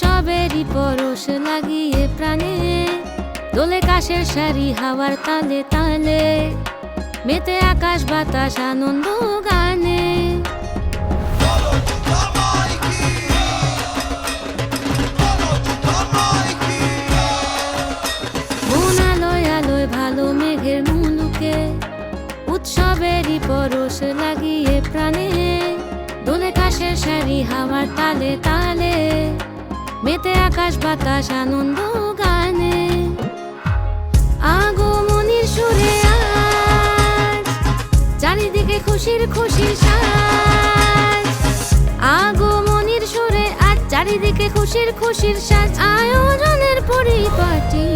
উৎসবেরই পরশ লাগিয়ে প্রাণে। দোলে কাশের শাড়ি হাওয়ার তালে তালে, মেতে আকাশ বাতাস আনন্দ গানে। আলোয় আলোয় ভালো মেঘের মুলুকে পরশ লাগিয়ে প্রাণে। দোলে কাশের শাড়ি হাওয়ার তালে তালে। মেতে আকাশ বাতাস আনন্দ গানে। আগমনির সুরে আজ, চারিদিকে খুশির খুশির সাজ। আগমনির সুরে আজ, চারিদিকে খুশির খুশির সাজ। আয়োজনের পরিপাটি।